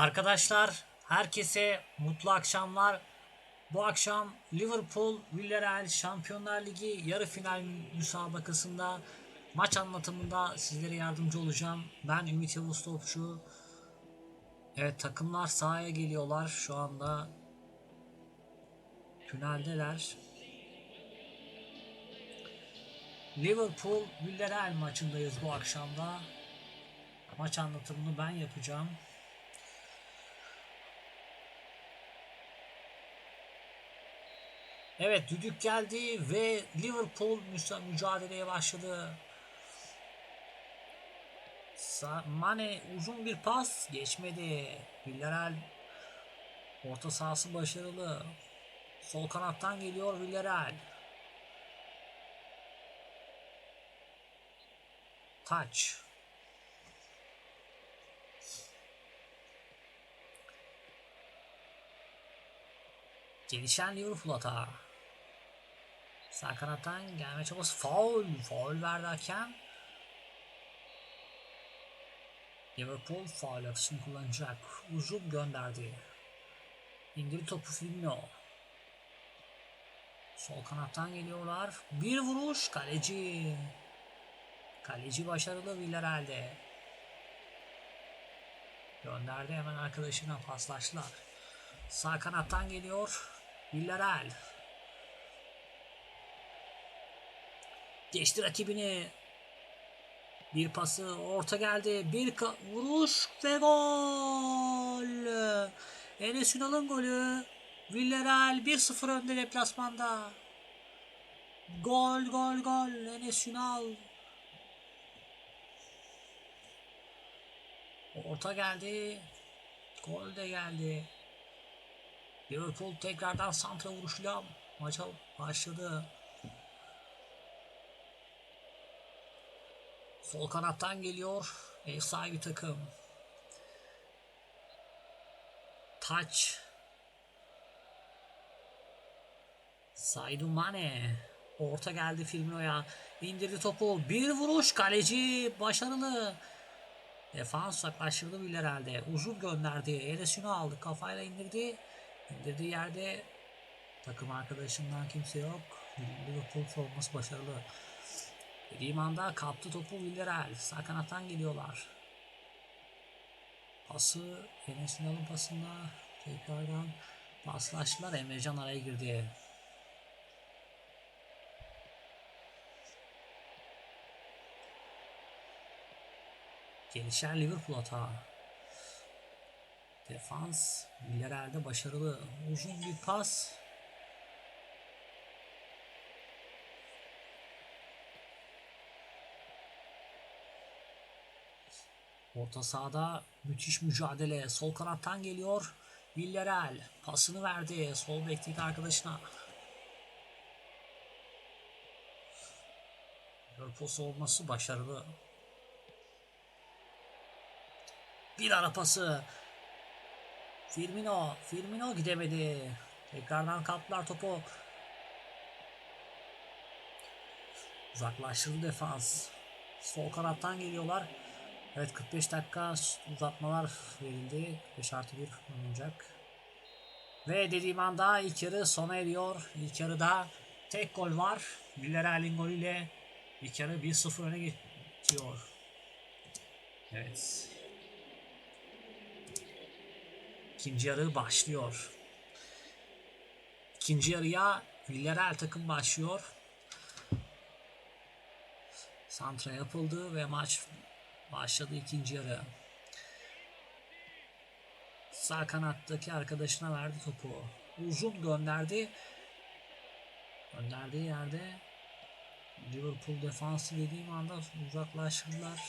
Arkadaşlar herkese mutlu akşamlar. Bu akşam Liverpool Villarreal Şampiyonlar Ligi yarı final müsabakasında maç anlatımında sizlere yardımcı olacağım. Ben Ümit Yavuz Topçu. Evet takımlar sahaya geliyorlar şu anda. Tüneldeler. Liverpool Villarreal maçındayız bu akşamda. Maç anlatımını ben yapacağım. Evet düdük geldi ve Liverpool mücadeleye başladı. Mane uzun bir pas geçmedi. Villarreal orta sahası başarılı. Sol kanattan geliyor Villarreal. Taç. Gelişen Liverpool hata. Sağ kanattan gelme çabası faul. Faul verdi hakem. Liverpool faul atışını kullanacak. Uzun gönderdi. İndir topu Firmino. Sol kanattan geliyorlar. Bir vuruş kaleci. Kaleci başarılı Villarreal'de. Gönderdi hemen arkadaşına paslaştılar. Sağ kanattan geliyor. Villarreal. Geçti rakibini. Bir pası orta geldi. Bir vuruş ve gol. Enes Ünal'ın golü. Villarreal 1-0 önde deplasmanda. Gol gol gol. Enes Ünal. Orta geldi. Gol de geldi. Liverpool tekrardan santra vuruşuyla maça başladı. Sol kanattan geliyor ev sahibi takım. Taç. Saydou Mane. Orta geldi Firmino'ya. İndirdi topu. Bir vuruş kaleci başarılı. Defans uzaklaştırdı bile herhalde. Uzun gönderdi. Enes'ini aldı. Kafayla indirdi. İndirdiği yerde takım arkadaşından kimse yok. Liverpool forması başarılı. Dediğim anda kaptı topu Villarreal. Sağ kanattan geliyorlar. Pası Enes Ünal'ın pasında tekrardan paslaştılar. Emrecan araya girdi. Gelişen Liverpool hata. Defans Villarreal'de başarılı. Uzun bir pas. Orta sahada müthiş mücadele. Sol kanattan geliyor. Villarreal pasını verdi. Sol bekteki arkadaşına. Liverpool savunması başarılı. Bir ara pası. Firmino. Firmino gidemedi. Tekrardan kaptılar topu. Uzaklaştırdı defans. Sol kanattan geliyorlar. Evet 45 dakika uzatmalar verildi. 45 artı 1 oynanacak. Ve dediğim anda ilk yarı sona eriyor. İlk yarıda tek gol var. Villarreal'in golüyle ilk yarı 1-0 öne geçiyor. Evet. İkinci yarı başlıyor. İkinci yarıya Villarreal takım başlıyor. Santra yapıldı ve maç başladı ikinci yarı. Sağ kanattaki arkadaşına verdi topu. Uzun gönderdi. Gönderdiği yerde Liverpool defansı dediğim anda uzaklaştırdılar.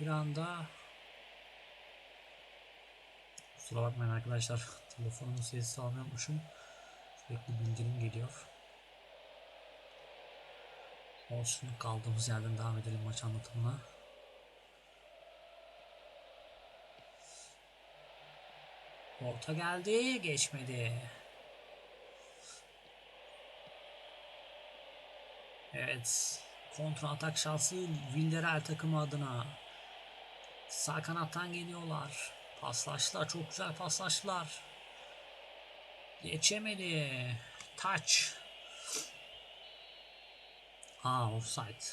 Bir anda Kusura bakmayın arkadaşlar. Telefonumun sesi almıyormuşum. Sürekli bildirim geliyor. Olsun kaldığımız yerden devam edelim maç anlatımına. Orta geldi, geçmedi. Evet, kontra atak şansı Villarreal takımı adına. Sağ kanattan geliyorlar. Paslaştılar. Çok güzel paslaştılar. Geçemedi. Touch. Aa offside.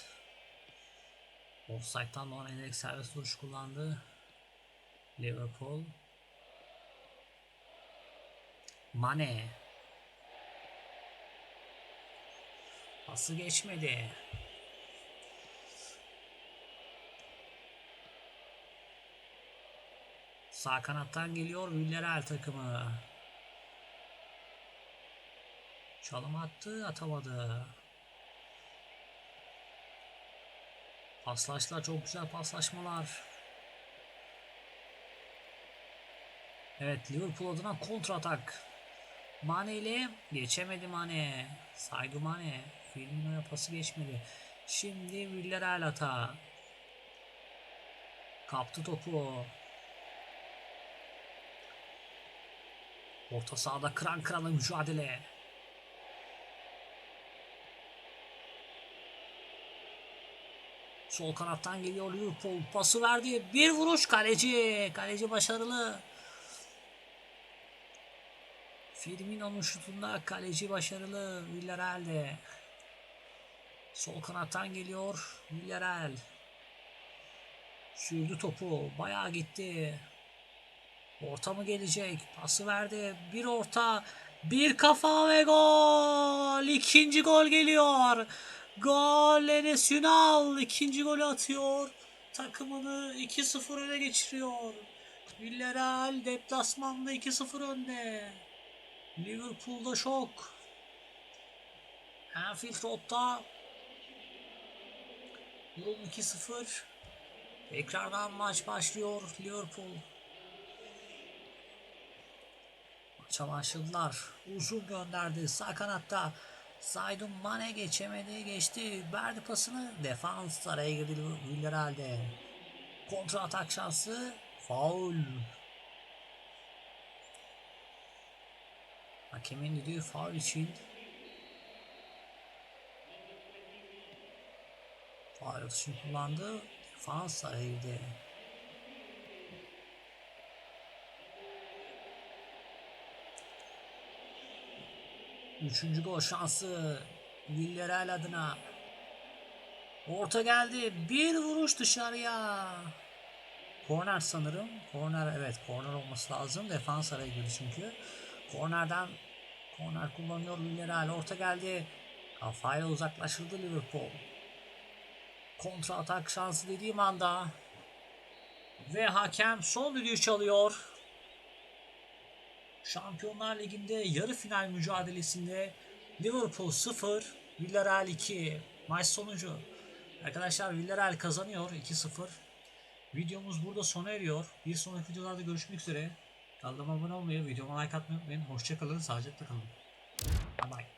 Offside'dan direkt serbest vuruş kullandı. Liverpool. Mane. Pası geçmedi. Sağ kanattan geliyor Villarreal takımı. Çalım attı, atamadı. Paslaştılar, çok güzel paslaşmalar. Evet, Liverpool adına kontra atak. Mane geçemedi Mane. Saygı Mane. Firmino'ya pası geçmedi. Şimdi Villarreal hata. Kaptı topu. Orta sahada kıran kırana mücadele. Sol kanattan geliyor Liverpool. Pası verdi. Bir vuruş kaleci. Kaleci başarılı. Firmino'nun şutunda kaleci başarılı. Villarreal'de. Sol kanattan geliyor Villarreal. Sürdü topu. Bayağı gitti. Orta mı gelecek? Pası verdi. Bir orta. Bir kafa ve gol. İkinci gol geliyor. Gol Enes Ünal. ikinci golü atıyor. Takımını 2-0 öne geçiriyor. Villarreal deplasmanda 2-0 önde. Liverpool'da şok. Anfield Road'da durum 2-0. Tekrardan maç başlıyor Liverpool. Maça başladılar. Uzun gönderdi sağ kanatta. Saydun Mane geçemedi. Geçti. Verdi pasını. Defans araya girdi Villarreal'de. Kontra atak şansı. Faul. Hakemin dediği faul için. Faul için kullandı. Defans girdi. Üçüncü gol şansı Villarreal adına. Orta geldi. Bir vuruş dışarıya. Korner sanırım. Korner evet korner olması lazım. Defans araya girdi çünkü. Kornerden korner kullanıyor Villarreal. Orta geldi. Kafayla uzaklaştırdı Liverpool. Kontra atak şansı dediğim anda ve hakem son düdüğü çalıyor. Şampiyonlar Ligi'nde yarı final mücadelesinde Liverpool 0, Villarreal 2. Maç sonucu. Arkadaşlar Villarreal kazanıyor 2-0. Videomuz burada sona eriyor. Bir sonraki videolarda görüşmek üzere. Kanalıma abone olmayı, videoma like atmayı unutmayın. Hoşçakalın, sağlıcakla kalın. Bye bye.